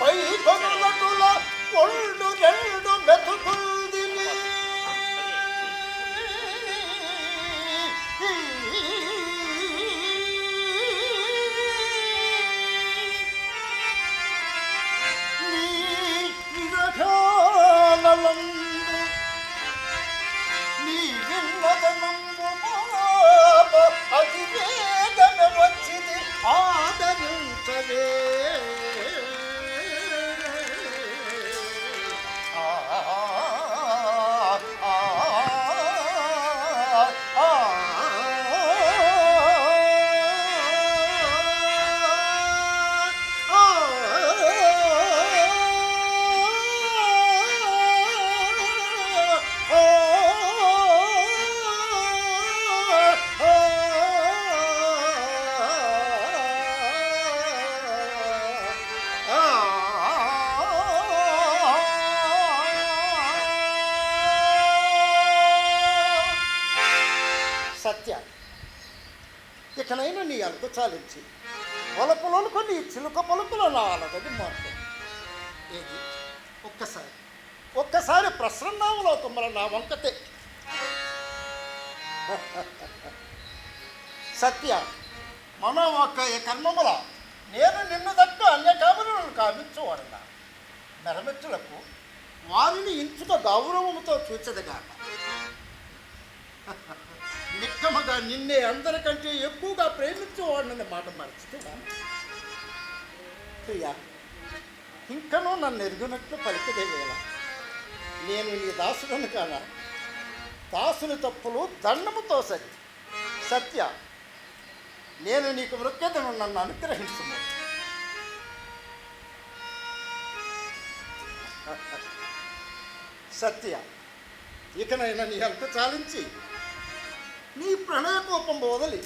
పై కొనులటుల ఒళ్ళు రెండు మెతుకుల్దిని నీ విన్నదనంబు అతి వేగమే వచ్చింది ఆదరించవే. నీ చిలుక పలుకుల నాలగది మార్పు. ఏది? ఒక్కసారి. ఒక్కసారి ప్రసన్నాములో తుమ్మల నా వంకతే సత్య మన ఒక కర్మముల నేను నిన్ను తట్టు అన్యకాములను కామించువాడన్నా మెరమెచ్చులకు వారిని ఇంచుక గౌరవముతో చూచదగాక నిక్కమగా నిన్నే అందరికంటే ఎక్కువగా ప్రేమించేవాడినని మాట మరచుతున్నాను ప్రియా ఇంకనూ నన్ను ఎరుగునట్లు పలికదేవేళ నేను నీ దాసుడను కాన? దాసుని తప్పులు దండముతో సత్య సత్య. నేను నీకు మృత్యతను నన్ను అనుగ్రహించుము. సత్య ఇకనైనా నీ అంత చాలించి నీ ప్రణయకోపం వదిలి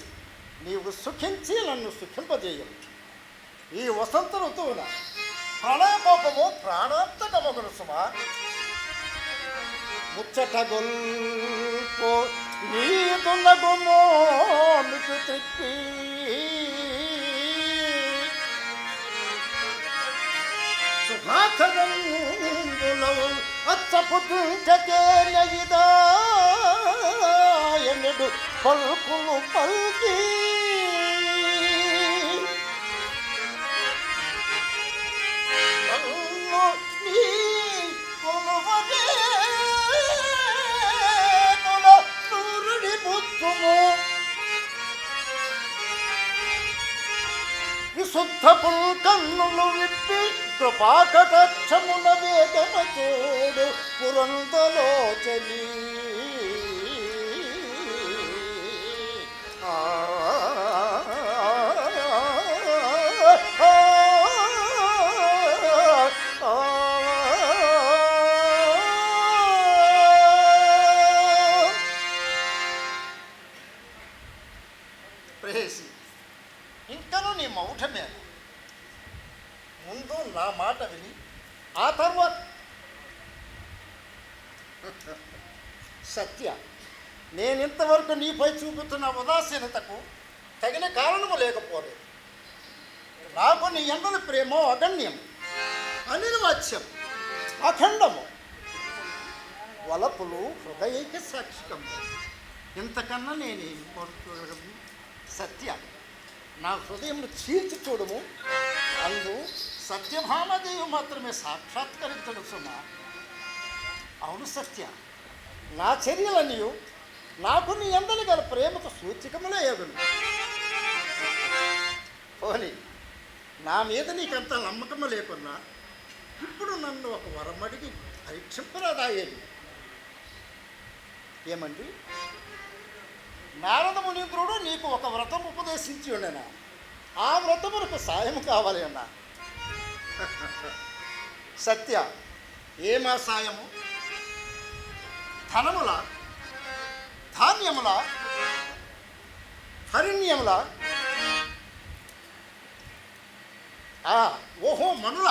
నీవు సుఖించి నన్ను సుఖింపజేయవచ్చు ఈ వసంత ఋతువున ప్రణయకోపము ప్రాణాంతకమగును సుమా ముచ్చట గొల్పో నీదునగుమో మీకు త్రిప్పి. అచ్చపు అచ్చపుతుంచకేలయిదా ఎన్నడు పలుకులు పల్కి. శుద్ధ పుల్కన్నులు విప్పి కృపాకటాక్షమున వేగమ చూడు పురందలోచని ఇంతలో నీ మౌఢమే ముందు నా మాట విని ఆ తర్వాత. సత్య నేను ఇంతవరకు నీపై చూపుతున్న ఉదాసీనతకు తగిన కారణము లేకపోలేదు. నాకు నీ ఎండల ప్రేమ అగణ్యం అనిర్వాచ్యం అఖండము. వలపులు హృదయకి సాక్షికము. ఇంతకన్నా నేనేం సత్య నా హృదయం చీల్చి చూడము అందు సత్యభామదేవి మాత్రమే సాక్షాత్కరించడం సుమా అవును సత్య నా చర్యలన్నీ నాకు నీ అందరి గల ప్రేమకు సూచికములే ఎగును పోనీ నా మీద నీకంత నమ్మకము లేకున్నా ఇప్పుడు నన్ను ఒక వరం అడిగి పరీక్షింపరాదాయేది ఏమండి? నారద మునీంద్రుడు నీకు ఒక వ్రతం ఉపదేశించి ఉండేనా? ఆ వ్రతమునకు సాయం కావాలి అన్న. సత్య ఏమా సాయము? ధనముల ధాన్యముల హరిణ్యముల ఓహో మనుల.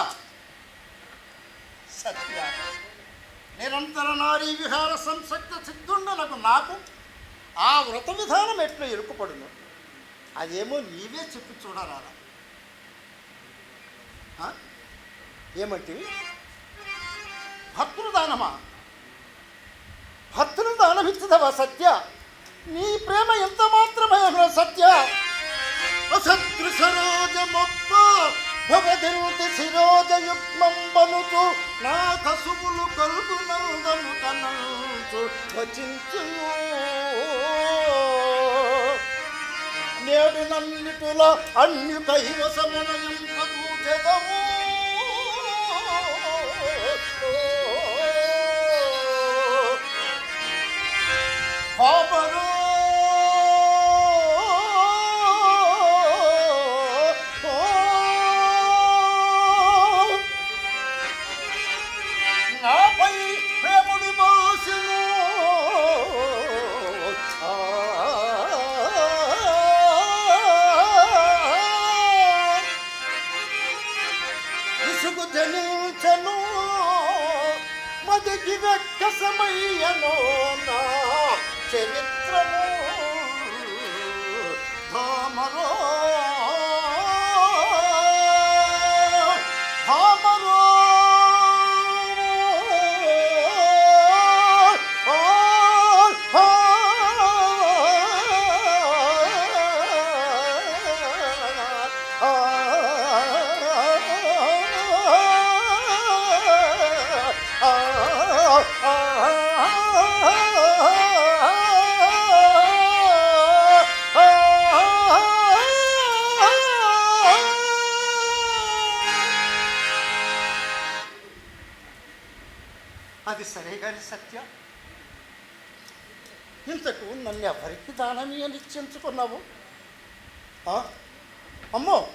సత్య నిరంతర నారీ విహార సంసక్త సిద్ధుండలకు నాకు ఆ వ్రత విధానం ఎట్లా ఇరుక్కుపడును అదేమో నీవే చెప్పి చూడరా ఏమంటే? భర్తృదానమా దానమా? భక్తులు సత్య? నీ ప్రేమ ఎంత మాత్రమే సత్య? అశత్రు సరోజమొప్ప భవదింతి శిరోజయుగ్మం బనుచు నా 수 어진 주요. 내리 남니 불라 안니 가이와서 모나님 가도 대가오. 바바로 విసుగు జనించను మదికి వెక్కసమయ్యను నా చరిత్రము ధామరో ధామరో సత్య. ఇంతకు నన్ను ఎవరికి దానమి నిశ్చయించుకున్నావు ఆ? అమ్మో!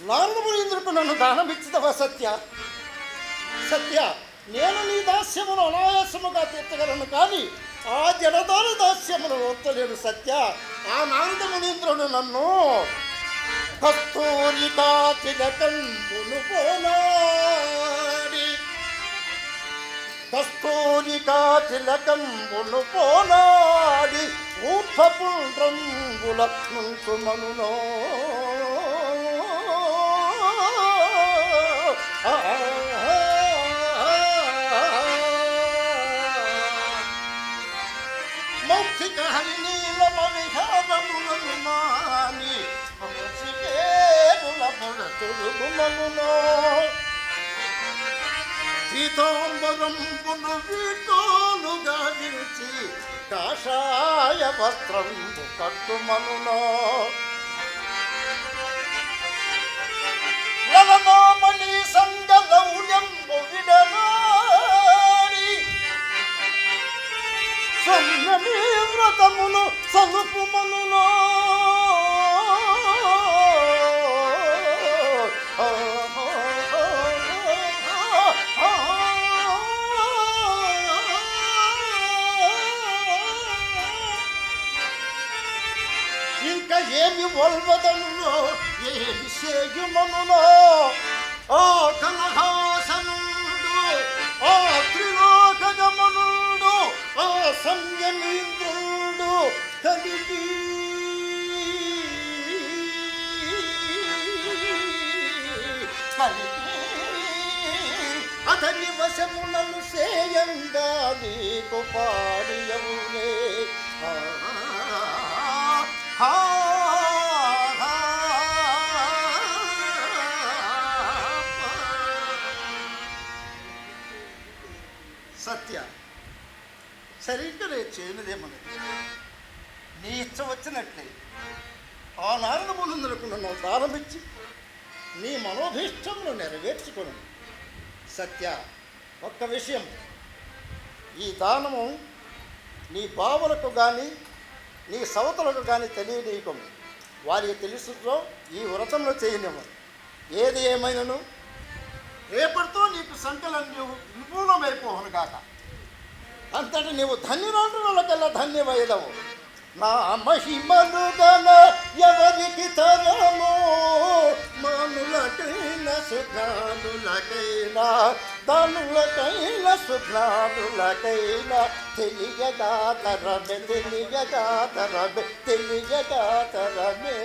నారదముని ఇంద్రుకు నన్ను దానం ఇచ్చిదవా సత్య? సత్య నేను నీ దాస్యమును అనాయాసముగా తీర్చగలను కానీ ఆ జనదాన దాస్యమును ఒత్తలేను సత్య. ఆ నారదమునీంద్రుడు నన్ను కస్తూరికా తిలకంబును పోనా. కస్తూరికా తిలకంబును పోనాడి ఊర్ధపుండ్రంబుల నుంచు మనులో మౌఖిక హరినీల మవిహారములను మాని మనసికేరుల పొడతురుగు మనులో పీతాంబరంబును వీటోలుగా విరిచి కాషాయ వస్త్రంబు కట్టుమనులో లలనామణి సంగలౌల్యంబు విడనాడి. సన్నమి వ్రతమును సలుపు అతని సేయంగా నీకు పాడియవులే ఆ, సత్య సరిగ్గా రేపు చేయనిదే మనకి నీ ఇచ్చ వచ్చినట్లే. ఆ నారద ముందులకు నన్ను ప్రారంభించి నీ మనోభీష్టమును నెరవేర్చుకొను. సత్య ఒక్క విషయం. ఈ దానము నీ బావులకు కానీ నీ సవతులకు కానీ తెలియనీయకము వారికి తెలుసుతో ఈ వ్రతంలో చేయనివ్వం. ఏది ఏమైనను? రేపటితో నీకు సంకెలం నీవు నిపుణమైపోవను కాక అంతటి నీవు ధన్యురాండ్రులకల్లా ధన్యమైదవు నా మహిమలు గల ఎవరికి తరము? మానులకైన సుజ్ఞానులకైనా ధనులకైన సుజ్ఞానులకైనా తెలియదా తరమే తెలియదా తరమే తెలియదా తరమే.